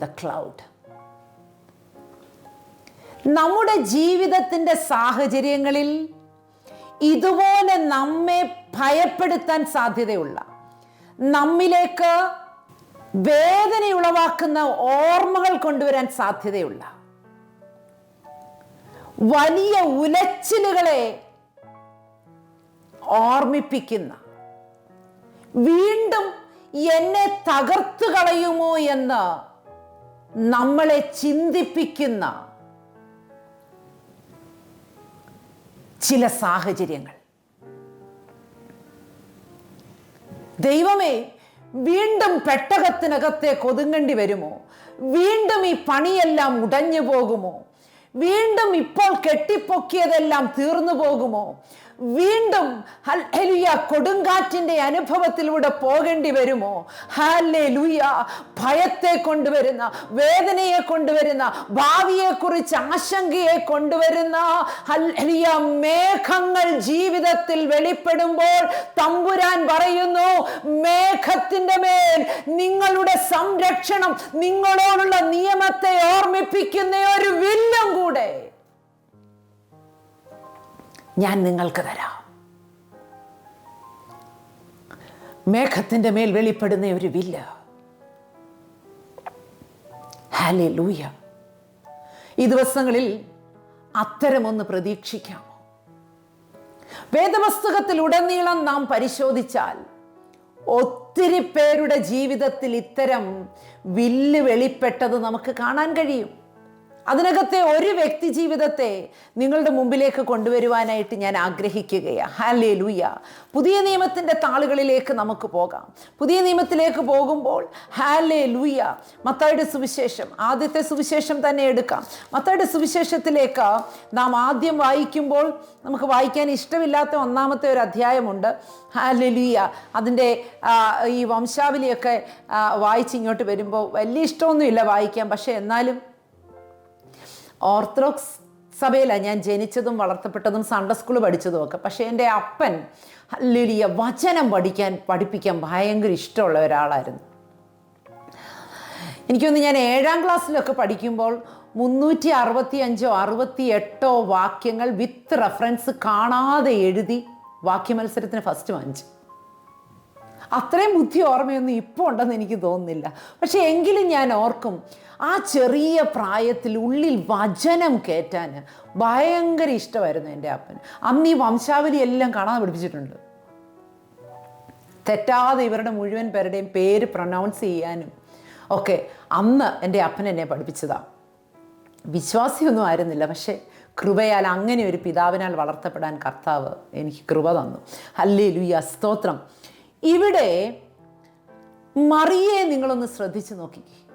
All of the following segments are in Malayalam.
ദ ക്ലൗഡ് നമ്മുടെ ജീവിതത്തിന്റെ സാഹചര്യങ്ങളിൽ ഇതുപോലെ നമ്മെ ഭയപ്പെടുത്താൻ സാധ്യതയുള്ള നമ്മിലേക്ക് വേദന ഉളവാക്കുന്ന ഓർമ്മകൾ കൊണ്ടുവരാൻ സാധ്യതയുള്ള വലിയ ഉലച്ചിലുകളെ ഓർമ്മിപ്പിക്കുന്ന വീണ്ടും എന്നെ തകർത്തു കളയുമോ എന്ന് നമ്മളെ ചിന്തിപ്പിക്കുന്ന ചില സാഹചര്യങ്ങൾ. ദൈവമേ വീണ്ടും പെട്ടകത്തിനകത്തെ കൊതുങ്ങേണ്ടി വരുമോ? വീണ്ടും ഈ പണിയെല്ലാം ഉടഞ്ഞു പോകുമോ? വീണ്ടും ഇപ്പോൾ കെട്ടിപ്പൊക്കിയതെല്ലാം തീർന്നു പോകുമോ? വീണ്ടും കൊടുങ്കാറ്റിന്റെ അനുഭവത്തിലൂടെ പോകേണ്ടി വരുമോ? ഹാലേ ലുയ ഭയത്തെ കൊണ്ടുവരുന്ന വേദനയെ കൊണ്ടുവരുന്ന ഭാവിയെ കുറിച്ച് ആശങ്കയെ കൊണ്ടുവരുന്ന മേഘങ്ങൾ ജീവിതത്തിൽ വെളിപ്പെടുമ്പോൾ തമ്പുരാൻ പറയുന്നു മേഘത്തിന്റെ മേൽ നിങ്ങളുടെ സംരക്ഷണം നിങ്ങളോടുള്ള നിയമത്തെ ഓർമ്മിപ്പിക്കുന്ന ഒരു വില്ലും കൂടെ. ഞാൻ നിങ്ങൾക്ക് തരാം. മേഘത്തിന്റെ മേൽ വെളിപ്പെടുന്ന ഒരു വില്ല. ഹാലേ ലൂയ ഈ ദിവസങ്ങളിൽ അത്തരമൊന്ന് പ്രതീക്ഷിക്കാമോ വേദപുസ്തകത്തിൽ ഉടനീളം നാം പരിശോധിച്ചാൽ ഒത്തിരി പേരുടെ ജീവിതത്തിൽ ഇത്തരം വില്ല് വെളിപ്പെട്ടത് നമുക്ക് കാണാൻ കഴിയും. അതിനകത്തെ ഒരു വ്യക്തി ജീവിതത്തെ നിങ്ങളുടെ മുമ്പിലേക്ക് കൊണ്ടുവരുവാനായിട്ട് ഞാൻ ആഗ്രഹിക്കുകയാണ് ഹാലേ ലൂയ പുതിയ നിയമത്തിന്റെ താളുകളിലേക്ക് നമുക്ക് പോകാം. പുതിയ നിയമത്തിലേക്ക് പോകുമ്പോൾ ഹാലേ ലൂയ മത്തായുടെ സുവിശേഷം ആദ്യത്തെ സുവിശേഷം തന്നെ എടുക്കാം. മത്തായുടെ സുവിശേഷത്തിലേക്ക് നാം ആദ്യം വായിക്കുമ്പോൾ നമുക്ക് വായിക്കാൻ ഇഷ്ടമില്ലാത്ത ഒന്നാമത്തെ ഒരു അധ്യായമുണ്ട്. ഹാലേ ലൂയ അതിന്റെ ഈ വംശാവലിയൊക്കെ വായിച്ച് ഇങ്ങോട്ട് വരുമ്പോൾ വലിയ ഇഷ്ടമൊന്നുമില്ല വായിക്കാം പക്ഷേ എന്നാലും ഓർത്തഡോക്സ് സഭയിലാണ് ഞാൻ ജനിച്ചതും വളർത്തപ്പെട്ടതും സൺഡേ സ്കൂൾ പഠിച്ചതും ഒക്കെ. പക്ഷേ എന്റെ അപ്പൻ ലിലിയ വചനം പഠിക്കാൻ പഠിപ്പിക്കാൻ ഭയങ്കര ഇഷ്ടമുള്ള ഒരാളായിരുന്നു. എനിക്കൊന്ന് ഞാൻ ഏഴാം ക്ലാസ്സിലൊക്കെ പഠിക്കുമ്പോൾ മുന്നൂറ്റി അറുപത്തി അഞ്ചോ അറുപത്തി എട്ടോ വാക്യങ്ങൾ വിത്ത് റെഫറൻസ് കാണാതെ എഴുതി വാക്യ മത്സരത്തിന് ഫസ്റ്റ് വാങ്ങിച്ചു. അത്രയും ബുദ്ധി ഓർമ്മയൊന്നും ഇപ്പോൾ ഉണ്ടെന്ന് എനിക്ക് തോന്നുന്നില്ല. പക്ഷേ എങ്കിലും ഞാൻ ഓർക്കും ആ ചെറിയ പ്രായത്തിൽ ഉള്ളിൽ വചനം കയറ്റാൻ ഭയങ്കര ഇഷ്ടമായിരുന്നു എന്റെ അപ്പൻ. അന്ന് ഈ വംശാവലി എല്ലാം കാണാൻ പഠിപ്പിച്ചിട്ടുണ്ട് തെറ്റാതെ ഇവരുടെ മുഴുവൻ പേരുടെയും പേര് പ്രൊനൗൺസ് ചെയ്യാനും ഒക്കെ അന്ന് എന്റെ അപ്പൻ എന്നെ പഠിപ്പിച്ചതാണ് വിശ്വാസിയൊന്നും ആയിരുന്നില്ല പക്ഷേ കൃപയാൽ അങ്ങനെ ഒരു പിതാവിനാൽ വളർത്തപ്പെടാൻ കർത്താവ് എനിക്ക് കൃപ തന്നു. അല്ലേ ലു ഈ സ്തോത്രം. ഇവിടെ മറിയെ നിങ്ങളൊന്ന് ശ്രദ്ധിച്ചു നോക്കിക്കേ.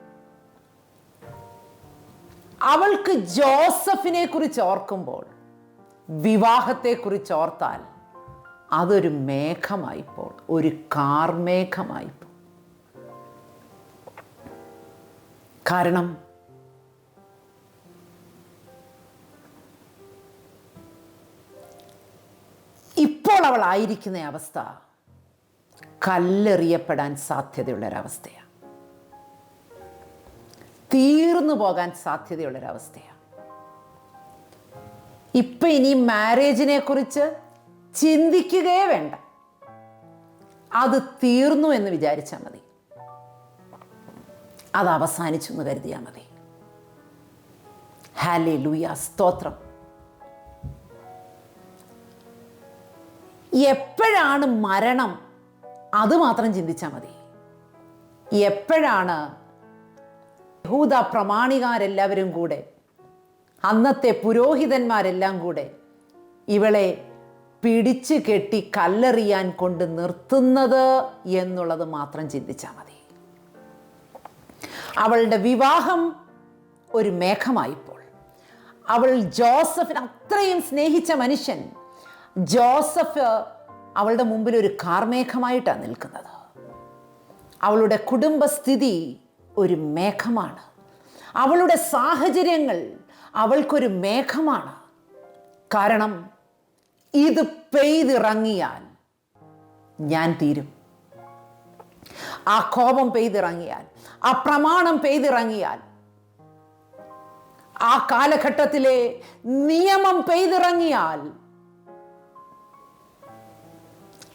അവൾക്ക് ജോസഫിനെ കുറിച്ച് ഓർക്കുമ്പോൾ വിവാഹത്തെക്കുറിച്ച് ഓർത്താൽ അതൊരു മേഘമായിപ്പോൾ ഒരു കാർമേഘമായിപ്പോൾ കാരണം ഇപ്പോൾ അവൾ ആയിരിക്കുന്ന അവസ്ഥ കല്ലെറിയപ്പെടാൻ സാധ്യതയുള്ളൊരവസ്ഥയാണ്. തീർന്നു പോകാൻ സാധ്യതയുള്ളൊരവസ്ഥയാണ്. ഇപ്പം ഇനി മാരേജിനെ കുറിച്ച് ചിന്തിക്കുകയേ വേണ്ട. അത് തീർന്നു എന്ന് വിചാരിച്ചാൽ മതി. അത് അവസാനിച്ചു എന്ന് കരുതിയാൽ മതി. ഹാലേ ലൂയ സ്തോത്രം. എപ്പോഴാണ് മരണം? അത് മാത്രം ചിന്തിച്ചാൽ മതി. എപ്പോഴാണ് യഹൂദ പ്രമാണികാരെല്ലാവരും കൂടെ അന്നത്തെ പുരോഹിതന്മാരെല്ലാം കൂടെ ഇവളെ പിടിച്ചു കെട്ടി കല്ലെറിയാൻ കൊണ്ട് നിർത്തുന്നത് എന്നുള്ളത് മാത്രം ചിന്തിച്ചാൽ മതി. അവളുടെ വിവാഹം ഒരു മേഘമായിപ്പോൾ. അവൾ ജോസഫിന് അത്രയും സ്നേഹിച്ച മനുഷ്യൻ ജോസഫ് അവളുടെ മുമ്പിൽ ഒരു കാർമേഘമായിട്ടാണ് നിൽക്കുന്നത്. അവളുടെ കുടുംബസ്ഥിതി ഒരു മേഘമാണ്. അവളുടെ സാഹചര്യങ്ങൾ അവൾക്കൊരു മേഘമാണ്. കാരണം ഇത് പെയ്തിറങ്ങിയാൽ ഞാൻ തീരും. ആ കോപം പെയ്തിറങ്ങിയാൽ ആ പ്രമാണം പെയ്തിറങ്ങിയാൽ ആ കാലഘട്ടത്തിലെ നിയമം പെയ്തിറങ്ങിയാൽ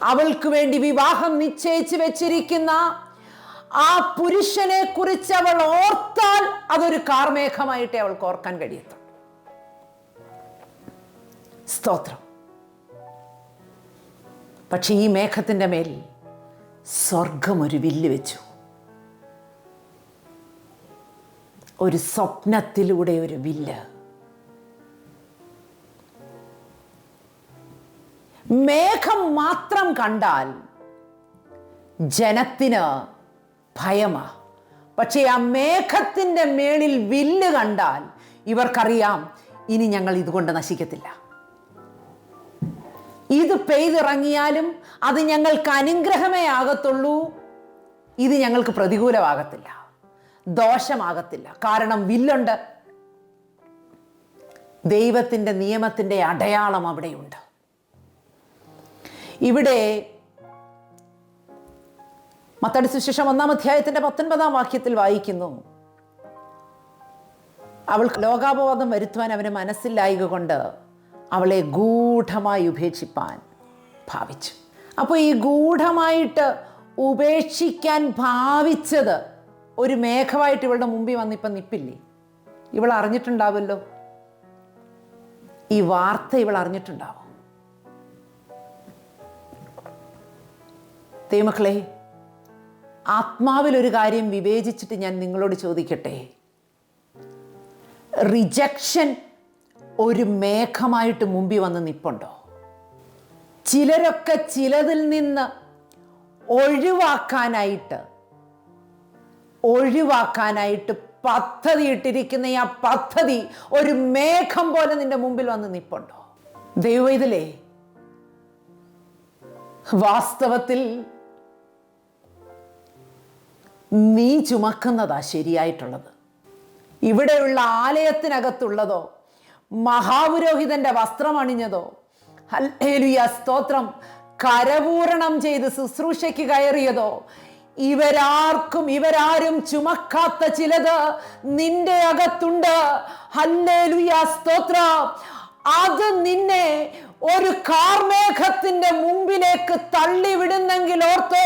അവൾക്ക് വേണ്ടി വിവാഹം നിശ്ചയിച്ചു വെച്ചിരിക്കുന്ന ആ പുരുഷനെ കുറിച്ച് അവൾ ഓർത്താൽ അതൊരു കാർമേഘമായിട്ടേ അവൾക്ക് ഓർക്കാൻ കഴിയത്തു സ്തോത്രം. പക്ഷെ ഈ മേഘത്തിന്റെ മേൽ സ്വർഗം ഒരു വില്ല് വെച്ചു. ഒരു സ്വപ്നത്തിലൂടെ ഒരു വില്ല്. മേഘം മാത്രം കണ്ടാൽ ജനത്തിന് ഭയമാ. പക്ഷേ ആ മേഘത്തിന്റെ മേളിൽ വില്ല് കണ്ടാൽ ഇവർക്കറിയാം ഇനി ഞങ്ങൾ ഇതുകൊണ്ട് നശിക്കത്തില്ല. ഇത് പെയ്തിറങ്ങിയാലും അത് ഞങ്ങൾക്ക് അനുഗ്രഹമേ ആകത്തുള്ളൂ. ഇത് ഞങ്ങൾക്ക് പ്രതികൂലമാകത്തില്ല. ദോഷമാകത്തില്ല. കാരണം വില്ലുണ്ട്. ദൈവത്തിന്റെ നിയമത്തിന്റെ അടയാളം അവിടെയുണ്ട്. ഇവിടെ മത്തടി സുശേഷം ഒന്നാം അധ്യായത്തിന്റെ പത്തൊൻപതാം വാക്യത്തിൽ വായിക്കുന്നു. അവൾ ലോകാപവാദം വരുത്തുവാൻ അവന് മനസ്സിലായക കൊണ്ട് അവളെ ഗൂഢമായി ഉപേക്ഷിപ്പാൻ ഭാവിച്ചു. അപ്പോൾ ഈ ഗൂഢമായിട്ട് ഉപേക്ഷിക്കാൻ ഭാവിച്ചത് ഒരു മേഘമായിട്ട് ഇവളുടെ മുമ്പിൽ വന്നിപ്പം നിപ്പില്ലേ? ഇവൾ അറിഞ്ഞിട്ടുണ്ടാവുമല്ലോ. ഈ വാർത്ത ഇവൾ അറിഞ്ഞിട്ടുണ്ടാവും. ദൈവമക്കളെ ആത്മാവിൽ ഒരു കാര്യം വിവേചിച്ചിട്ട് ഞാൻ നിങ്ങളോട് ചോദിക്കട്ടെ? റിജക്ഷൻ ഒരു മേഘമായിട്ട് മുമ്പിൽ വന്ന് നിപ്പുണ്ടോ? ചിലരൊക്കെ ചിലതിൽ നിന്ന് ഒഴിവാക്കാനായിട്ട് ഒഴിവാക്കാനായിട്ട് പദ്ധതി ഇട്ടിരിക്കുന്ന ആ പദ്ധതി ഒരു മേഘം പോലെ നിന്റെ മുമ്പിൽ വന്ന് നിപ്പുണ്ടോ? ദൈവം ഇതിലേ വാസ്തവത്തിൽ നീ ചുമക്കുന്നതാ ശരിയായിട്ടുള്ളത്. ഇവിടെയുള്ള ആലയത്തിനകത്തുള്ളതോ മഹാപുരോഹിതന്റെ വസ്ത്രമണിഞ്ഞതോ ഹല്ലേലൂയ സ്തോത്രം കരപൂരണം ചെയ്ത് ശുശ്രൂഷയ്ക്ക് കയറിയതോ ഇവരാർക്കും ഇവരാരും ചുമക്കാത്ത ചിലത് നിന്റെ അകത്തുണ്ട്. ഹല്ലേലൂയ സ്തോത്രം. അത് നിന്നെ ഒരു കാർമേഘത്തിന്റെ മുമ്പിലേക്ക് തള്ളിവിടുന്നെങ്കിൽ ഓർത്തോ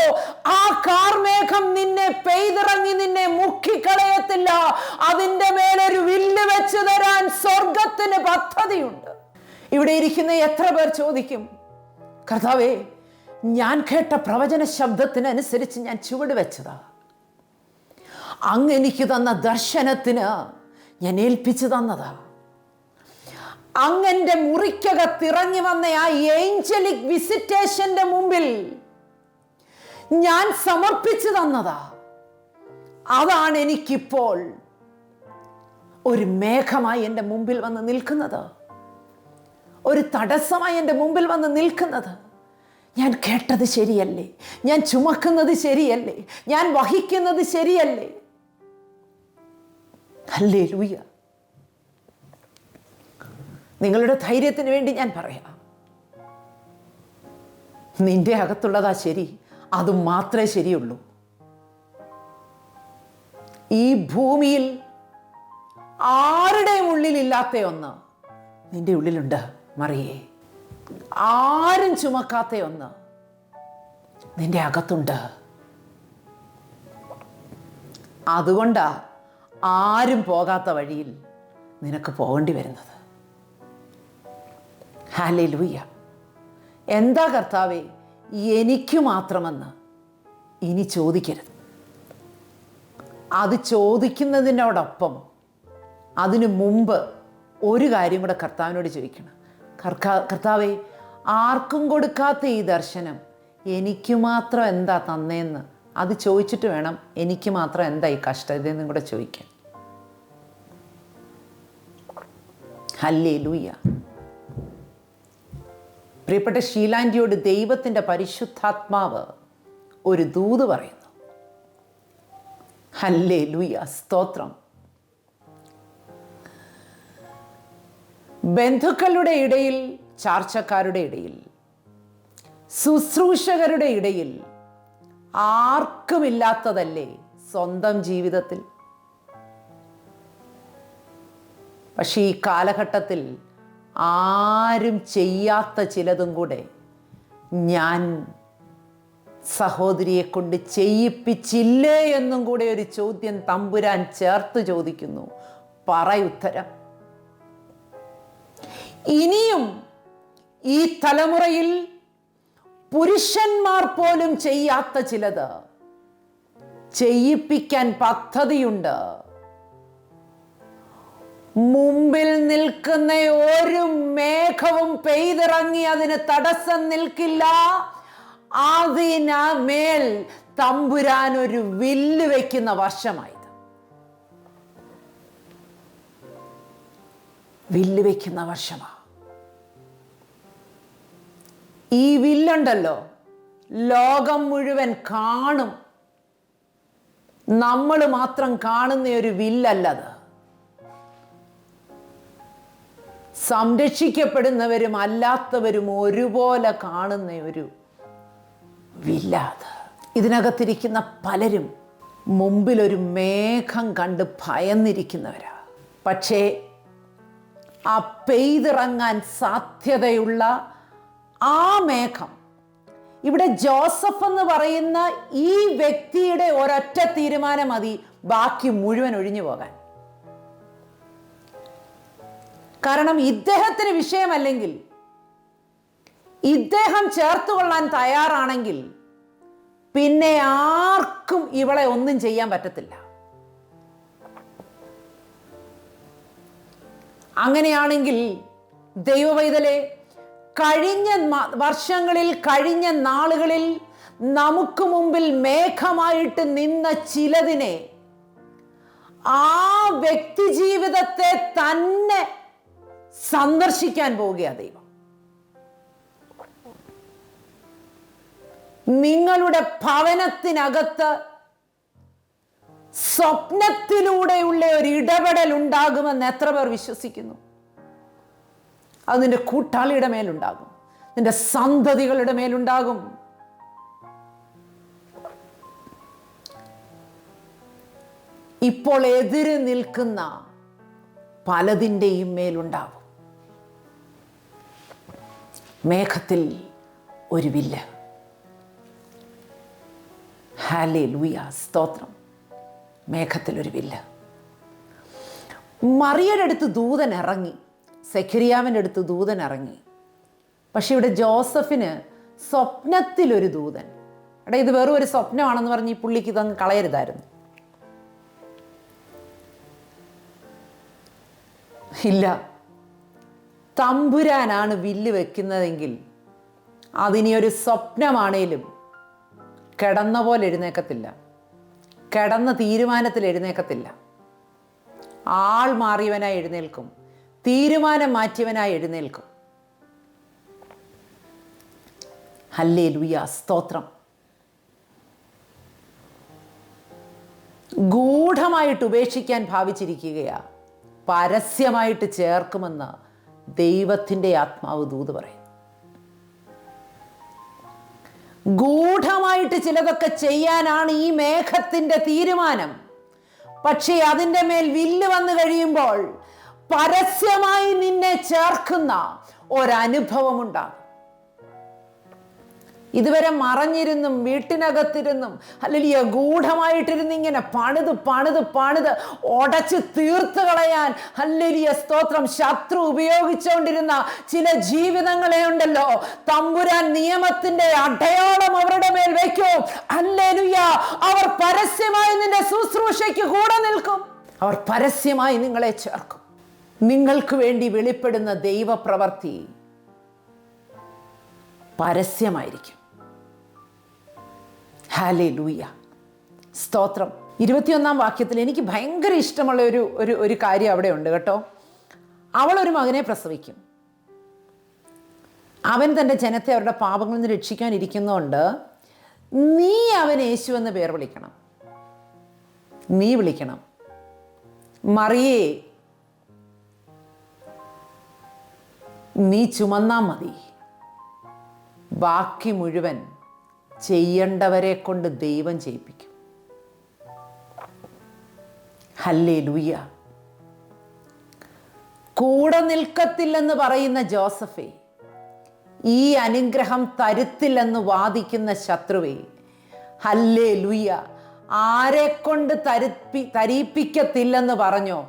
ആ കാർമേഘം നിന്നെ പെയ്തിറങ്ങി നിന്നെ മുക്കിക്കളയത്തില്ല. അതിന്റെ മേലൊരു വില്ല് വെച്ച് തരാൻ സ്വർഗത്തിന് പദ്ധതിയുണ്ട്. ഇവിടെ ഇരിക്കുന്ന എത്ര പേർ ചോദിക്കും കർത്താവേ ഞാൻ കേട്ട പ്രവചന ശബ്ദത്തിനനുസരിച്ച് ഞാൻ ചുവട് വെച്ചതാ. അങ്ങ് എനിക്ക് തന്ന ദർശനത്തിന് ഞാൻ ഏൽപ്പിച്ചു തന്നതാ. അങ്ങന്റെ മുറിക്കകത്തിറങ്ങി വന്ന ആ ഏഞ്ചലിക് വിസിറ്റേഷന്റെ മുമ്പിൽ ഞാൻ സമർപ്പിച്ചു തന്നതാ. അതാണ് എനിക്കിപ്പോൾ ഒരു മേഘമായി എന്റെ മുമ്പിൽ വന്ന് നിൽക്കുന്നത്. ഒരു തടസ്സമായി എന്റെ മുമ്പിൽ വന്ന് നിൽക്കുന്നത്. ഞാൻ കേട്ടത് ശരിയല്ലേ? ഞാൻ ചുമക്കുന്നത് ശരിയല്ലേ? ഞാൻ വഹിക്കുന്നത് ശരിയല്ലേ? അല്ലേ ലൂയ്യ നിങ്ങളുടെ ധൈര്യത്തിന് വേണ്ടി ഞാൻ പറയാം. നിന്റെ അകത്തുള്ളതാ ശരി അത് മാത്രമേ ശരിയുള്ളൂ. ഈ ഭൂമിയിൽ ആരുടെയും ഉള്ളിലില്ലാത്ത ഒന്ന് നിന്റെ ഉള്ളിലുണ്ട് മറിയേ. ആരും ചുമക്കാത്ത ഒന്ന് നിന്റെ അകത്തുണ്ട്. അതുകൊണ്ടാ ആരും പോകാത്ത വഴിയിൽ നിനക്ക് പോകേണ്ടി വരുന്നത്. ഹാലേ ലൂയ്യ എന്താ കർത്താവേ എനിക്ക് മാത്രമെന്ന് ഇനി ചോദിക്കരുത്. അത് ചോദിക്കുന്നതിനോടൊപ്പം അതിനു മുമ്പ് ഒരു കാര്യം കൂടെ കർത്താവിനോട് ചോദിക്കണം. കർക്കാ കർത്താവെ ആർക്കും കൊടുക്കാത്ത ഈ ദർശനം എനിക്ക് മാത്രം എന്താ തന്നേന്ന്? അത് ചോദിച്ചിട്ട് വേണം എനിക്ക് മാത്രം എന്താ ഈ കഷ്ടതയെന്നും കൂടെ ചോദിക്കാൻ. ഹല്ലേ ലൂയ്യ പ്രിയപ്പെട്ട ഷീലാൻഡിയോട് ദൈവത്തിന്റെ പരിശുദ്ധാത്മാവ് ഒരു ദൂത് പറയുന്നു. ഹല്ലേ ലൂയ സ്തോത്രം. ബന്ധുക്കളുടെ ഇടയിൽ ചാർച്ചക്കാരുടെ ഇടയിൽ ശുശ്രൂഷകരുടെ ഇടയിൽ ആർക്കുമില്ലാത്തതല്ലേ സ്വന്തം ജീവിതത്തിൽ? പക്ഷേ ഈ കാലഘട്ടത്തിൽ ആരും ചെയ്യാത്ത ചിലതും കൂടെ ഞാൻ സഹോദരിയെ കൊണ്ട് ചെയ്യിപ്പിച്ചില്ലേ എന്നും കൂടെ ഒരു ചോദ്യം തമ്പുരാൻ ചേർത്ത് ചോദിക്കുന്നു. പറയുത്തരം. ഇനിയും ഈ തലമുറയിൽ പുരുഷന്മാർ പോലും ചെയ്യാത്ത ചിലത് ചെയ്യിപ്പിക്കാൻ പദ്ധതിയുണ്ട്. മുമ്പിൽ നിൽക്കുന്ന ഒരു മേഘവും പെയ്തിറങ്ങി അതിന് തടസ്സം നിൽക്കില്ല. അതിനമേൽ തമ്പുരാൻ ഒരു വില്ല് വയ്ക്കുന്ന വർഷമായത്. വില്ല് വയ്ക്കുന്ന വർഷമാ. ഈ വില്ലുണ്ടല്ലോ ലോകം മുഴുവൻ കാണും. നമ്മൾ മാത്രം കാണുന്ന ഒരു വില്ലല്ലത്. സംരക്ഷിക്കപ്പെടുന്നവരും അല്ലാത്തവരും ഒരുപോലെ കാണുന്ന ഒരു വില്ലാത് ഇതിനകത്തിരിക്കുന്ന പലരും മുമ്പിലൊരു മേഘം കണ്ട് ഭയന്നിരിക്കുന്നവരാ. പക്ഷേ ആ പെയ്തിറങ്ങാൻ സാധ്യതയുള്ള ആ മേഘം ഇവിടെ ജോസഫ് എന്ന് പറയുന്ന ഈ വ്യക്തിയുടെ ഒരൊറ്റ തീരുമാനം മതി ബാക്കി മുഴുവൻ ഒഴിഞ്ഞു പോകാൻ. കാരണം ഇദ്ദേഹത്തിന് വിഷയമല്ലെങ്കിൽ ഇദ്ദേഹം ചേർത്തുകൊള്ളാൻ തയ്യാറാണെങ്കിൽ പിന്നെ ആർക്കും ഇവളെ ഒന്നും ചെയ്യാൻ പറ്റത്തില്ല. അങ്ങനെയാണെങ്കിൽ ദൈവവൈതലെ കഴിഞ്ഞ വർഷങ്ങളിൽ കഴിഞ്ഞ നാളുകളിൽ നമുക്ക് മുമ്പിൽ മേഘമായിട്ട് നിന്ന ചിലതിനെ ആ വ്യക്തി ജീവിതത്തെ തന്നെ സന്ദർശിക്കാൻ പോവുകയാണ് ദൈവം. നിങ്ങളുടെ ഭവനത്തിനകത്ത് സ്വപ്നത്തിലൂടെയുള്ള ഒരു ഇടപെടൽ ഉണ്ടാകുമെന്ന് എത്ര പേർ വിശ്വസിക്കുന്നു? അത് നിന്റെ കൂട്ടാളിയുടെ മേലുണ്ടാകും. നിന്റെ സന്തതികളുടെ മേലുണ്ടാകും. ഇപ്പോൾ എതിര് നിൽക്കുന്ന പലതിന്റെയും മേലുണ്ടാകും. മേഘത്തിൽ ഒരു വില്ല് ഹാലേ ലൂയ സ്തോത്രം. മേഘത്തിൽ ഒരു വില്ല് മറിയയുടെ അടുത്ത് ദൂതൻ ഇറങ്ങി. സെഖരിയാവിന്റെ അടുത്ത് ദൂതൻ ഇറങ്ങി. പക്ഷെ ഇവിടെ ജോസഫിന് സ്വപ്നത്തിലൊരു ദൂതൻ. എടാ ഇത് വെറും ഒരു സ്വപ്നമാണെന്ന് പറഞ്ഞ് ഈ പുള്ളിക്ക് ഇതങ്ങ് കളയരുതായിരുന്നു. ഇല്ല. തമ്പുരാനാണ് വില്ല് വെക്കുന്നതെങ്കിൽ അതിനി ഒരു സ്വപ്നമാണേലും കിടന്ന പോലെ എഴുന്നേക്കത്തില്ല. കിടന്ന തീരുമാനത്തിൽ എഴുന്നേക്കത്തില്ല. ആൾ മാറിയവനായി എഴുന്നേൽക്കും. തീരുമാനം മാറ്റിയവനായി എഴുന്നേൽക്കും. ഹല്ലേ ലുയ സ്തോത്രം. ഗൂഢമായിട്ട് ഉപേക്ഷിക്കാൻ ഭാവിച്ചിരിക്കുകയാ. പരസ്യമായിട്ട് ചേർക്കുമെന്ന് ദൈവത്തിന്റെ ആത്മാവ് ദൂത് പറയും. ഗൂഢമായിട്ട് ചിലതൊക്കെ ചെയ്യാനാണ് ഈ മേഘത്തിന്റെ തീരുമാനം. പക്ഷേ അതിന്റെ മേൽ വില്ല് വന്നു കഴിയുമ്പോൾ പരസ്യമായി നിന്നെ ചേർക്കുന്ന ഒരനുഭവമുണ്ടാകും. ഇതുവരെ മറഞ്ഞിരുന്നും വീട്ടിനകത്തിരുന്നും അല്ലെങ്കിൽ ഗൂഢമായിട്ടിരുന്ന് ഇങ്ങനെ പണിത് പണിത് പണിത് ഉടച്ച് തീർത്ത് കളയാൻ അല്ലെലിയ സ്തോത്രം ശത്രു ഉപയോഗിച്ചുകൊണ്ടിരുന്ന ചില ജീവിതങ്ങളെ ഉണ്ടല്ലോ. തമ്പുരാൻ നിയമത്തിന്റെ അടയാളം അവരുടെ മേൽ വയ്ക്കും. ഹല്ലേലൂയ അവർ പരസ്യമായി നിന്റെ ശുശ്രൂഷയ്ക്ക് കൂടെ നിൽക്കും. അവർ പരസ്യമായി നിങ്ങളെ ചേർക്കും. നിങ്ങൾക്ക് വേണ്ടി വെളിപ്പെടുന്ന ദൈവപ്രവർത്തി പരസ്യമായിരിക്കും. ഹാലേ ലൂയ സ്തോത്രം. ഇരുപത്തിയൊന്നാം വാക്യത്തിൽ എനിക്ക് ഭയങ്കര ഇഷ്ടമുള്ള ഒരു ഒരു ഒരു കാര്യം അവിടെ ഉണ്ട് കേട്ടോ. അവളൊരു മകനെ പ്രസവിക്കും. അവൻ തന്റെ ജനത്തെ അവരുടെ പാപങ്ങളിൽ നിന്ന് രക്ഷിക്കാനിരിക്കുന്നതുകൊണ്ട് നീ അവൻ യേശു എന്ന് പേർ വിളിക്കണം. നീ വിളിക്കണം. മറിയേ നീ ചുമന്നാ മതി. ബാക്കി മുഴുവൻ ചെയ്യേണ്ടവരെ കൊണ്ട് ദൈവം ചെയ്യിപ്പിക്കും ഹല്ലേ ലൂയ്യ കൂടെ നിൽക്കത്തില്ലെന്ന് പറയുന്ന ജോസഫേ ഈ അനുഗ്രഹം തരുത്തില്ലെന്ന് വാദിക്കുന്ന ശത്രുവേ ഹല്ലേ ലുയ്യ ആരെ കൊണ്ട് തരിപ്പി തരിപ്പിക്കത്തില്ലെന്ന് പറഞ്ഞോ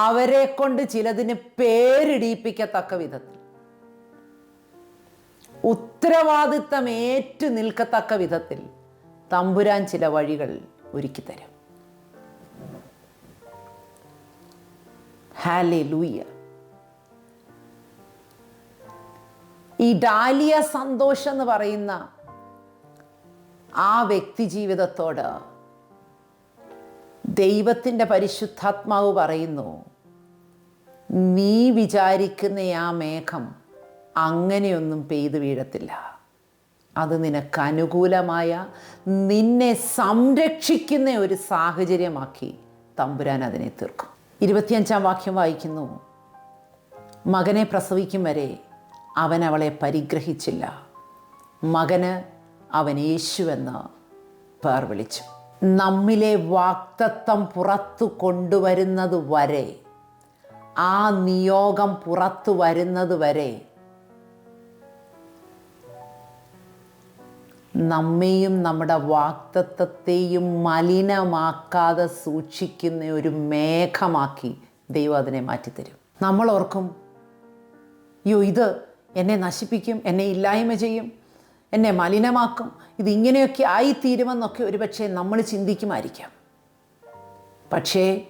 അവരെ കൊണ്ട് ചിലതിന് പേരിടിയിപ്പിക്കത്തക്ക വിധത്തിൽ. ഉത്തരവാദിത്തം ഏറ്റു നിൽക്കത്തക്ക വിധത്തിൽ തമ്പുരാൻ ചില വഴികൾ ഒരുക്കിത്തരും ഹാലേ ലൂയ്യ ഈ ഡാലിയ സന്തോഷം എന്ന് പറയുന്ന ആ വ്യക്തി ജീവിതത്തോട് ദൈവത്തിന്റെ പരിശുദ്ധാത്മാവ് പറയുന്നു നീ വിചാരിക്കുന്ന ആ മേഘം അങ്ങനെയൊന്നും പെയ്തു വീഴത്തില്ല. അത് നിനക്ക് അനുകൂലമായ നിന്നെ സംരക്ഷിക്കുന്ന ഒരു സാഹചര്യമാക്കി തമ്പുരാൻ അതിനെ തീർക്കും. ഇരുപത്തിയഞ്ചാം വാക്യം വായിക്കുന്നു. മകനെ പ്രസവിക്കും വരെ അവൻ അവളെ പരിഗ്രഹിച്ചില്ല. മകന് അവൻ യേശുവെന്ന് പേർ വിളിച്ചു. നമ്മിലെ വാക്തത്വം പുറത്തു കൊണ്ടുവരുന്നത് വരെ ആ നിയോഗം പുറത്തു വരുന്നത് വരെ നമ്മെയും നമ്മുടെ വാക്തത്വത്തെയും മലിനമാക്കാതെ സൂക്ഷിക്കുന്ന ഒരു മേഘമാക്കി ദൈവം അതിനെ മാറ്റിത്തരും. നമ്മൾ ഓർക്കും അയ്യോ ഇത് എന്നെ നശിപ്പിക്കും എന്നെ ഇല്ലായ്മ ചെയ്യും എന്നെ മലിനമാക്കും ഇതിങ്ങനെയൊക്കെ ആയിത്തീരുമെന്നൊക്കെ ഒരുപക്ഷെ നമ്മൾ ചിന്തിക്കുമായിരിക്കാം. പക്ഷേ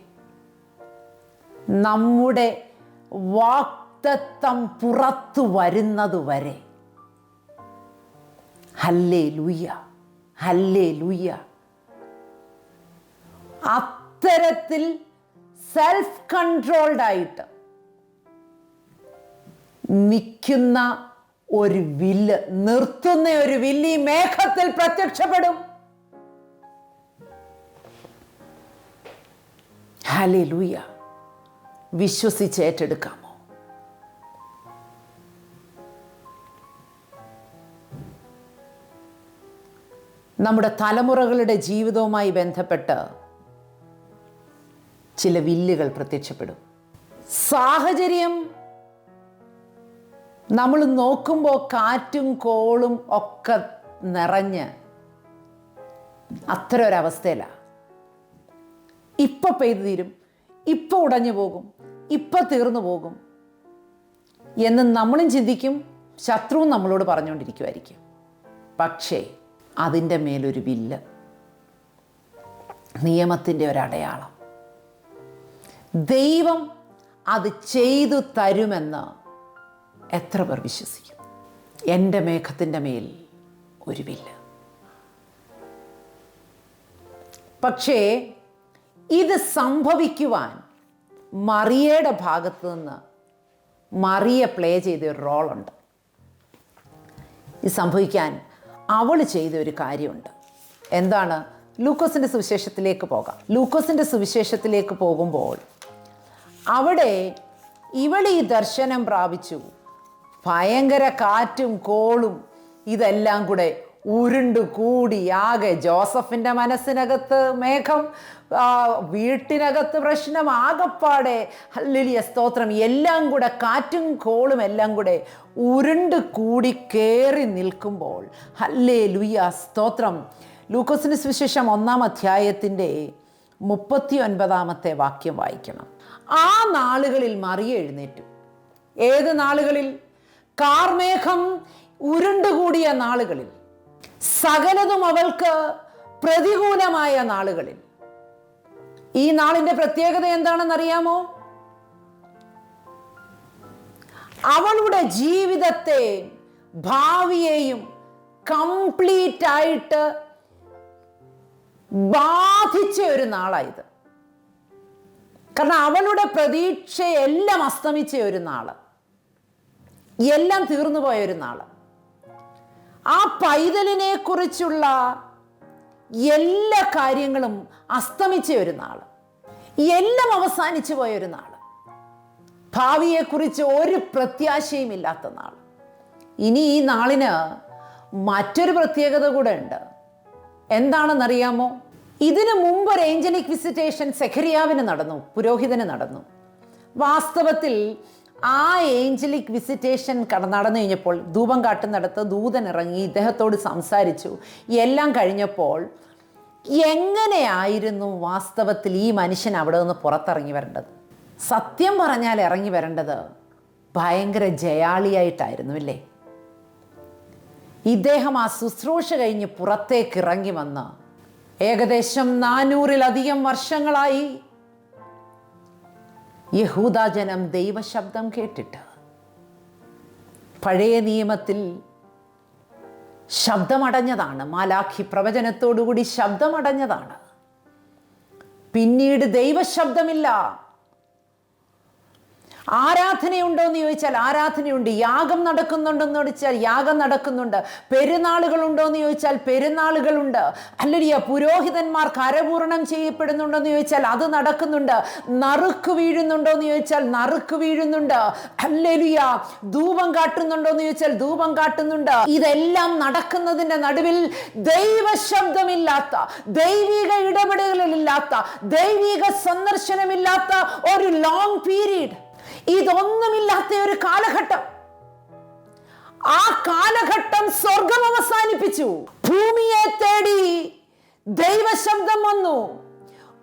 നമ്മുടെ വാക്തത്വം പുറത്തു വരുന്നത് വരെ ഹല്ലേ ലൂയ്യ ഹല്ലേ ലൂയ്യ അത്തരത്തിൽ സെൽഫ് കൺട്രോൾഡ് ആയിട്ട് നിൽക്കുന്ന ഒരു വില്ല് നിർത്തുന്ന ഒരു വില്ല് ഈ മേഘത്തിൽ പ്രത്യക്ഷപ്പെടും. ഹലേ ലൂയ വിശ്വസിച്ച് ഏറ്റെടുക്കാമോ നമ്മുടെ തലമുറകളുടെ ജീവിതവുമായി ബന്ധപ്പെട്ട് ചില വില്ലുകൾ പ്രത്യക്ഷപ്പെടും. സാഹചര്യം നമ്മൾ നോക്കുമ്പോൾ കാറ്റും കോളും ഒക്കെ നിറഞ്ഞ് അത്ര ഒരവസ്ഥയിലാണ് ഇപ്പൊ പെയ്തു തീരും ഇപ്പൊ ഉടഞ്ഞു പോകും ഇപ്പൊ തീർന്നു പോകും എന്ന് നമ്മളും ചിന്തിക്കും ശത്രുവും നമ്മളോട് പറഞ്ഞുകൊണ്ടിരിക്കുമായിരിക്കും പക്ഷേ അതിന്റെ മേലൊരു വില്ല്. നിയമത്തിന്റെ ഒരടയാളം. ദൈവം അത് ചെയ്തു തരുമെന്ന് എത്ര പേർ വിശ്വസിക്കും? എന്റെ മേഘത്തിന്റെ മേൽ ഒരു വില്ല്. പക്ഷേ ഇത് സംഭവിക്കുവാൻ മറിയയുടെ ഭാഗത്ത് നിന്ന് മറിയ പ്ലേ ചെയ്ത ഒരു റോളുണ്ട്. ഇത് സംഭവിക്കാൻ അവൾ ചെയ്ത ഒരു കാര്യമുണ്ട്. എന്താണ്? ലൂക്കോസിന്റെ സുവിശേഷത്തിലേക്ക് പോകാം. ലൂക്കോസിന്റെ സുവിശേഷത്തിലേക്ക് പോകുമ്പോൾ അവിടെ ഇവൾ ഈ ദർശനം പ്രാപിച്ചു. ഭയങ്കര കാറ്റും കോളും ഇതെല്ലാം കൂടെ ഉരുണ്ടു കൂടിയാകെ ജോസഫിന്റെ മനസ്സിനകത്ത് മേഘം വീട്ടിനകത്ത് പ്രശ്നം ആകപ്പാടെ. ഹല്ലേലൂയ സ്തോത്രം. എല്ലാം കൂടെ കാറ്റും കോളും എല്ലാം കൂടെ ഉരുണ്ട് കൂടി കയറി നിൽക്കുമ്പോൾ ഹല്ലേ ലുയ സ്തോത്രം. ലൂക്കോസിന് സുവിശേഷം ഒന്നാം അധ്യായത്തിന്റെ മുപ്പത്തി ഒൻപതാമത്തെ വാക്യം വായിക്കണം. ആ നാളുകളിൽ മറിയ എഴുന്നേറ്റു. ഏത് നാളുകളിൽ? കാർമേഘം ഉരുണ്ടുകൂടിയ നാളുകളിൽ. സകലതും അവൾക്ക് പ്രതികൂലമായ നാളുകളിൽ. ഈ നാളിന്റെ പ്രത്യേകത എന്താണെന്നറിയാമോ? അവളുടെ ജീവിതത്തെ ഭാവിയെയും കംപ്ലീറ്റ് ആയിട്ട് ബാധിച്ച ഒരു നാളായത്. കാരണം അവളുടെ പ്രതീക്ഷയെല്ലാം അസ്തമിച്ച ഒരു നാൾ. എല്ലാം തീർന്നു പോയ ഒരു നാൾ. ആ പൈതലിനെ കുറിച്ചുള്ള എല്ലാ കാര്യങ്ങളും അസ്തമിച്ച ഒരു നാൾ എല്ലാം അവസാനിച്ചു പോയ ഒരു നാൾ ഭാവിയെക്കുറിച്ച് ഒരു പ്രത്യാശയും ഇല്ലാത്ത നാൾ. ഇനി ഈ നാളിന് മറ്റൊരു പ്രത്യേകത കൂടെ ഉണ്ട്. എന്താണെന്നറിയാമോ? ഇതിനു മുമ്പ് ഒരു ഏഞ്ചലിക് വിസിറ്റേഷൻ സെഖരിയാവിന് നടന്നു പുരോഹിതന് നടന്നു. വാസ്തവത്തിൽ ആ ഏഞ്ചലിക് വിസിറ്റേഷൻ കട നടന്നു കഴിഞ്ഞപ്പോൾ ധൂപം കാട്ടുന്നിടത്ത് ദൂതൻ ഇറങ്ങി ഇദ്ദേഹത്തോട് സംസാരിച്ചു. എല്ലാം കഴിഞ്ഞപ്പോൾ എങ്ങനെയായിരുന്നു വാസ്തവത്തിൽ ഈ മനുഷ്യൻ അവിടെ നിന്ന് പുറത്തിറങ്ങി വരേണ്ടത്? സത്യം പറഞ്ഞാൽ ഇറങ്ങി വരേണ്ടത് ഭയങ്കര ജയാളിയായിട്ടായിരുന്നു അല്ലേ? ഇദ്ദേഹം ആ ശുശ്രൂഷ കഴിഞ്ഞ് പുറത്തേക്ക് ഇറങ്ങി വന്ന് ഏകദേശം നാനൂറിലധികം വർഷങ്ങളായി യഹൂദാജനം ദൈവശബ്ദം കേട്ടിട്ട്. പഴയ നിയമത്തിൽ ശബ്ദമടഞ്ഞതാണ്. മാലാഖി പ്രവചനത്തോടുകൂടി ശബ്ദമടഞ്ഞതാണ്. പിന്നീട് ദൈവശബ്ദമില്ല. ആരാധനയുണ്ടോ എന്ന് ചോദിച്ചാൽ ആരാധനയുണ്ട്. യാഗം നടക്കുന്നുണ്ടെന്ന് ചോദിച്ചാൽ യാഗം നടക്കുന്നുണ്ട്. പെരുന്നാളുകളുണ്ടോ എന്ന് ചോദിച്ചാൽ പെരുന്നാളുകളുണ്ട്. അല്ലടിയ പുരോഹിതന്മാർ കരപൂർണം ചെയ്യപ്പെടുന്നുണ്ടോ എന്ന് ചോദിച്ചാൽ അത് നടക്കുന്നുണ്ട്. നറുക്ക് വീഴുന്നുണ്ടോ എന്ന് ചോദിച്ചാൽ നറുക്ക് വീഴുന്നുണ്ട്. അല്ലലിയ ധൂപം കാട്ടുന്നുണ്ടോ എന്ന് ചോദിച്ചാൽ ധൂപം കാട്ടുന്നുണ്ട്. ഇതെല്ലാം നടക്കുന്നതിന്റെ നടുവിൽ ദൈവശബ്ദമില്ലാത്ത ദൈവിക ഇടപെടലുകളില്ലാത്ത ദൈവിക സന്ദർശനമില്ലാത്ത ഒരു ലോങ് പീരീഡ് ഇതൊന്നുമില്ലാത്ത ഒരു കാലഘട്ടം. ആ കാലഘട്ടം സ്വർഗം അവസാനിപ്പിച്ചു. ഭൂമിയെ തേടി ദൈവശബ്ദം വന്നു.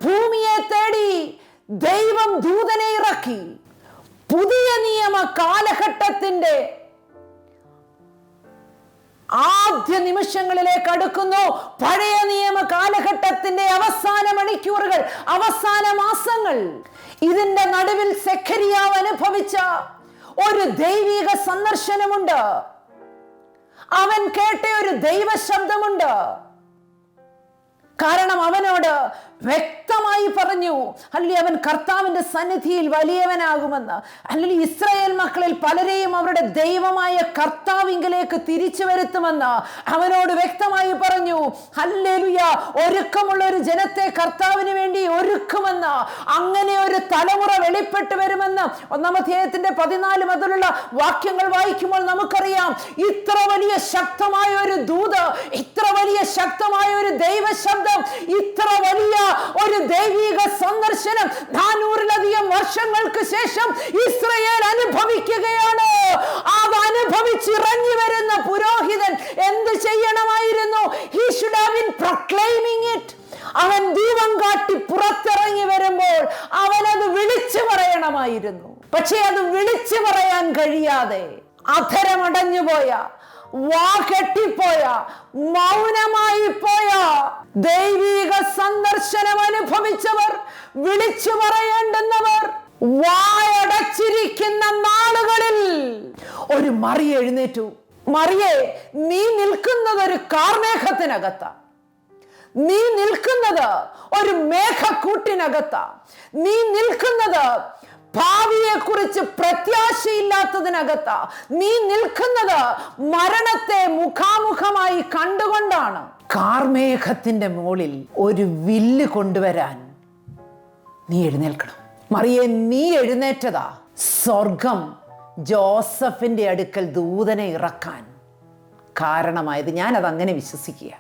ഭൂമിയെ തേടി ദൈവം ദൂതനെ ഇറക്കി. പുതിയ നിയമ കാലഘട്ടത്തിന്റെ ആദ്യ നിമിഷങ്ങളിലേക്ക് അടുക്കുന്നു. പഴയ നിയമ കാലഘട്ടത്തിന്റെ അവസാന മണിക്കൂറുകൾ അവസാന മാസങ്ങൾ. ഇതിന്റെ നടുവിൽ സെഖരിയാവ് അനുഭവിച്ച ഒരു ദൈവിക സന്ദർശനമുണ്ട്. അവൻ കേട്ട ഒരു ദൈവശബ്ദമുണ്ട്. കാരണം അവനോട് വ്യക്തമായി പറഞ്ഞു അല്ലെ അവൻ കർത്താവിന്റെ സന്നിധിയിൽ വലിയവനാകുമെന്ന്. അല്ലെങ്കിൽ ഇസ്രായേൽ മക്കളിൽ പലരെയും അവരുടെ ദൈവമായ കർത്താവിങ്കിലേക്ക് തിരിച്ചു വരുത്തുമെന്ന് അവനോട് വ്യക്തമായി പറഞ്ഞു. ഹല്ലേലുയ ഒരുക്കമുള്ള ഒരു ജനത്തെ കർത്താവിന് വേണ്ടി ഒരുക്കുമെന്ന്. അങ്ങനെ ഒരു തലമുറ വെളിപ്പെട്ട് വരുമെന്ന് ഒന്നാം അധ്യായത്തിന്റെ പതിനാല് മുതലുള്ള വാക്യങ്ങൾ വായിക്കുമ്പോൾ നമുക്കറിയാം ഇത്ര വലിയ ശക്തമായ ഒരു ദൂത് ഇത്ര വലിയ ശക്തമായ ഒരു ദൈവശബ്ദം ഇത്ര വലിയ ഒരു ദൈവിക സന്ദർശനം നാനൂറിലധികം വർഷങ്ങൾക്ക് ശേഷം ഇസ്രയേൽ അനുഭവിക്കുകയാണ്. അത് അനുഭവിച്ചിറങ്ങി വരുന്ന പുരോഹിതൻ എന്ത് ചെയ്യണമായിരുന്നു? He should have been proclaiming it അവൻ ദീപം കാട്ടി പുറത്തിറങ്ങി വരുമ്പോൾ അവൻ അത് വിളിച്ചു പറയണമായിരുന്നു. പക്ഷേ അത് വിളിച്ചു പറയാൻ കഴിയാതെ അധരമടഞ്ഞു പോയ വാ കെട്ടിപ്പോയ മൗനമായി പോയ ദൈവിക സന്ദർശനം അനുഭവിച്ചവർ വിളിച്ചു പറയേണ്ടുന്നവർ വായടച്ചിരിക്കുന്ന നാളുകളിൽ. ഒരു മറി എഴുന്നേറ്റു. മറിയെ നീ നിൽക്കുന്നത് ഒരു കാർമേഘത്തിനകത്ത. നീ നിൽക്കുന്നത് ഒരു മേഘക്കൂട്ടിനകത്ത. നീ നിൽക്കുന്നത് ഭാവിയെ കുറിച്ച് പ്രത്യാശയില്ലാത്തതിനകത്താ നീ നിൽക്കുന്നത് മരണത്തെ മുഖാമുഖമായി കണ്ടുകൊണ്ടാണ്. കാർമേഘത്തിന്റെ മുകളിൽ ഒരു വില്ല് കൊണ്ടുവരാൻ നീ എഴുന്നേൽക്കണം. മറിയെ നീ എഴുന്നേറ്റതാ. സ്വർഗം ജോസഫിന്റെ അടുക്കൽ ദൂതനെ ഇറക്കാൻ കാരണമായത് ഞാനത് അങ്ങനെ വിശ്വസിക്കുക.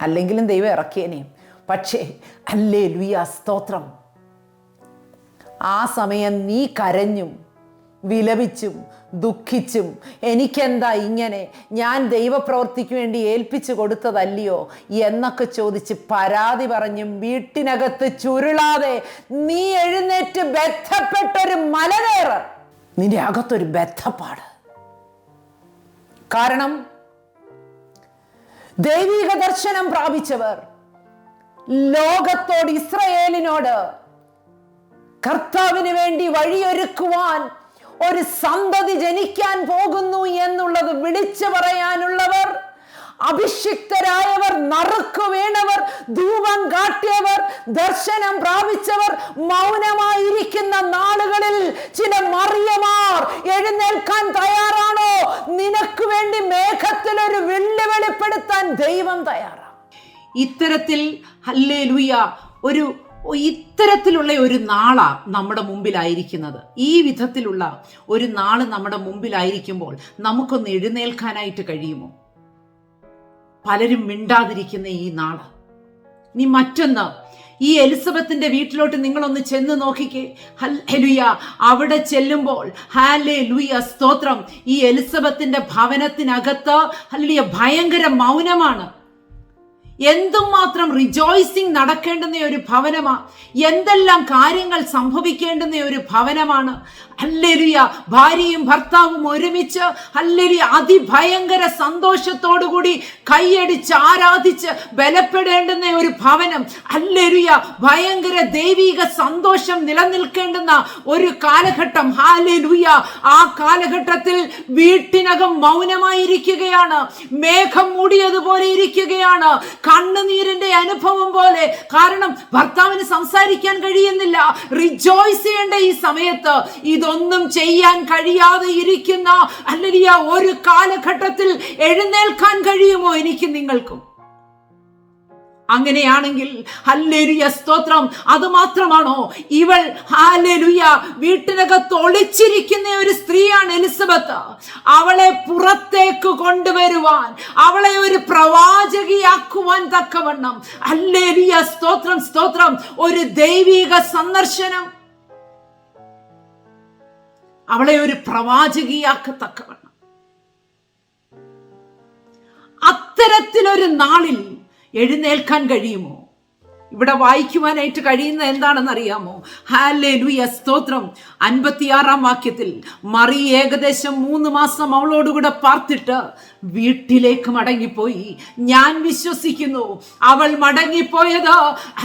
അല്ലെങ്കിലും ദൈവം ഇറക്കിയനെയും പക്ഷേ അല്ലേ ലുയ സ്തോത്രം. ആ സമയം നീ കരഞ്ഞും വിലപിച്ചും ദുഃഖിച്ചും എനിക്കെന്താ ഇങ്ങനെ? ഞാൻ ദൈവപ്രവർത്തിക്ക് വേണ്ടി ഏൽപ്പിച്ചു കൊടുത്തതല്ലയോ? എന്നൊക്കെ ചോദിച്ച് പരാതി പറഞ്ഞും വീട്ടിനകത്ത് ചുരുളാതെ നീ എഴുന്നേറ്റ് ബന്ധപ്പെട്ടൊരു മലകയറ്. നിന്റെ അകത്തൊരു ബന്ധപ്പാട് കാരണം ദൈവിക ദർശനം പ്രാപിച്ചവർ ലോകത്തോട് ഇസ്രയേലിനോട് കർത്താവിന് വേണ്ടി വഴിയൊരുക്കുവാൻ ഒരു സന്തതി ജനിക്കാൻ പോകുന്നു എന്നുള്ളത് വിളിച്ചു പറയാനുള്ളവർ അഭിഷിക്തരായവർ നറുക്കു വീണവർ ധൂപം കാട്ടിയവർ ദർശനം പ്രാപിച്ചവർ മൗനമായിരിക്കുന്ന നാളുകളിൽ ചില മറിയമാർ എഴുന്നേൽക്കാൻ തയ്യാറാണോ? നിനക്ക് വേണ്ടി മേഘത്തിൽ ഒരു വെള്ളി വെളിപ്പെടുത്താൻ ദൈവം തയ്യാറാണ്. ഇത്തരത്തിൽ ഒരു ഇത്തരത്തിലുള്ള ഒരു നാളാണ് നമ്മുടെ മുമ്പിലായിരിക്കുന്നത്. ഈ വിധത്തിലുള്ള ഒരു നാൾ നമ്മുടെ മുമ്പിലായിരിക്കുമ്പോൾ നമുക്കൊന്ന് എഴുന്നേൽക്കാനായിട്ട് കഴിയുമോ? പലരും മിണ്ടാതിരിക്കുന്ന ഈ നാൾ ഇനി മറ്റൊന്ന് ഈ എലിസബത്തിന്റെ വീട്ടിലോട്ട് നിങ്ങളൊന്ന് ചെന്ന് നോക്കിക്കേ. ഹല്ലേലൂയ. അവിടെ ചെല്ലുമ്പോൾ ഹാലേ ലൂയ സ്തോത്രം. ഈ എലിസബത്തിന്റെ ഭവനത്തിനകത്ത് ഹല്ലേലൂയ ഭയങ്കര മൗനമാണ്. എന്തുമാത്രം റിജോയ്സിങ് നടക്കേണ്ടുന്ന ഒരു ഭവനമാ? എന്തെല്ലാം കാര്യങ്ങൾ സംഭവിക്കേണ്ടുന്ന ഒരു ഭവനമാണ്? അല്ലെരിയ ഭാര്യയും ഭർത്താവും ഒരുമിച്ച് അല്ലെരിയ അതിഭയങ്കര സന്തോഷത്തോടുകൂടി കൈയടിച്ച് ആരാധിച്ച് ബലപ്പെടേണ്ടുന്ന ഒരു ഭവനം. അല്ലെരിയ ഭയങ്കര ദൈവിക സന്തോഷം നിലനിൽക്കേണ്ടുന്ന ഒരു കാലഘട്ടം. ഹാലെലുയ ആ കാലഘട്ടത്തിൽ വീട്ടിനകം മൗനമായിരിക്കുകയാണ്. മേഘം മൂടിയതുപോലെ ഇരിക്കുകയാണ്. കണ്ണുനീരിന്റെ അനുഭവം പോലെ. കാരണം ഭർത്താവിന് സംസാരിക്കാൻ കഴിയുന്നില്ല. റിജോയ്സ് ചെയ്യേണ്ട ഈ സമയത്ത് ഇതൊന്നും ചെയ്യാൻ കഴിയാതെ ഇരിക്കുന്ന അല്ലെങ്കിൽ ഒരു കാലഘട്ടത്തിൽ എഴുന്നേൽക്കാൻ കഴിയുമോ എനിക്ക് നിങ്ങൾക്കും? അങ്ങനെയാണെങ്കിൽ ഹല്ലേലുയ സ്തോത്രം. അത് മാത്രമാണോ? ഇവൾ ഹാലലുയ വീട്ടിനകത്ത് ഒളിച്ചിരിക്കുന്ന ഒരു സ്ത്രീയാണ് എലിസബത്ത്. അവളെ പുറത്തേക്ക് കൊണ്ടുവരുവാൻ അവളെ ഒരു പ്രവാചകിയാക്കുവാൻ തക്കവണ്ണം. ഹല്ലേലുയ സ്തോത്രം സ്തോത്രം. ഒരു ദൈവിക സന്ദർശനം. അവളെ ഒരു പ്രവാചകിയാക്കത്തക്കവണ്ണം. അത്തരത്തിലൊരു നാളിൽ എഴുന്നേൽക്കാൻ കഴിയുമോ? ഇവിടെ വായിക്കുവാനായിട്ട് കഴിയുന്ന എന്താണെന്ന് അറിയാമോ ഹാലേ ലുയ സ്തോത്രം. അൻപത്തിയാറാം വാക്യത്തിൽ മറി ഏകദേശം മൂന്ന് മാസം അവളോടുകൂടെ പാർത്തിട്ട് വീട്ടിലേക്ക് മടങ്ങിപ്പോയി. ഞാൻ വിശ്വസിക്കുന്നു. അവൾ മടങ്ങിപ്പോയത്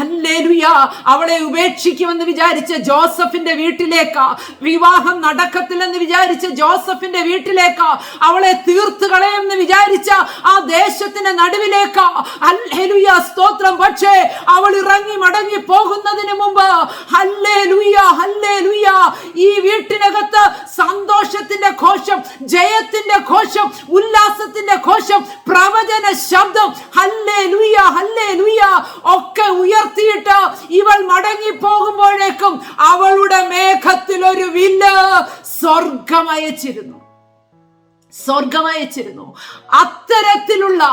അല്ലേലുയ അവളെ ഉപേക്ഷിക്കുമെന്ന് വിചാരിച്ച ജോസഫിന്റെ വീട്ടിലേക്ക്. വിവാഹം നടക്കത്തില്ലെന്ന് വിചാരിച്ച ജോസഫിന്റെ വീട്ടിലേക്ക്. അവളെ തീർത്തു കളയുമെന്ന് വിചാരിച്ച ആ ദേശത്തിന്റെ നടുവിലേക്ക്. അല്ലേലുയ സ്തോത്രം. പക്ഷേ അവൾ ഇറങ്ങി മടങ്ങി പോകുന്നതിന് മുമ്പ് ഹല്ലേ ലുയ ഈ വീട്ടിനകത്ത് സന്തോഷത്തിന്റെ ഘോഷം ജയത്തിന്റെ ഘോഷം ഉല്ലാസത്തിന്റെ ഘോഷം പ്രവചന ശബ്ദം ഹല്ലേ ലുയ ഹല്ലേ ലുയ ഒക്കെ ഉയർത്തിയിട്ട് ഇവൾ മടങ്ങി പോകുമ്പോഴേക്കും അവളുടെ മേഘത്തിൽ ഒരു വില്ല് സ്വർഗം അയച്ചിരുന്നു സ്വർഗം അത്തരത്തിലുള്ള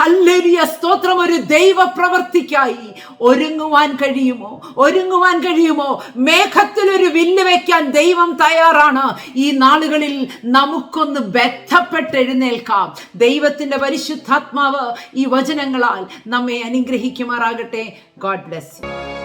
ഹല്ലേലൂയ സ്തോത്രം ഒരു ദൈവ പ്രവർത്തിക്കായി ഒരുങ്ങുവാൻ കഴിയുമോ? ഒരുങ്ങുവാൻ കഴിയുമോ? മേഘത്തിൽ ഒരു വില്ല് വെക്കാൻ ദൈവം തയ്യാറാണ്. ഈ നാളുകളിൽ നമുക്കൊന്ന് ബന്ധപ്പെട്ട് എഴുന്നേൽക്കാം ദൈവത്തിന്റെ പരിശുദ്ധാത്മാവ് ഈ വചനങ്ങളാൽ നമ്മെ അനുഗ്രഹിക്കുമാറാകട്ടെ. God bless you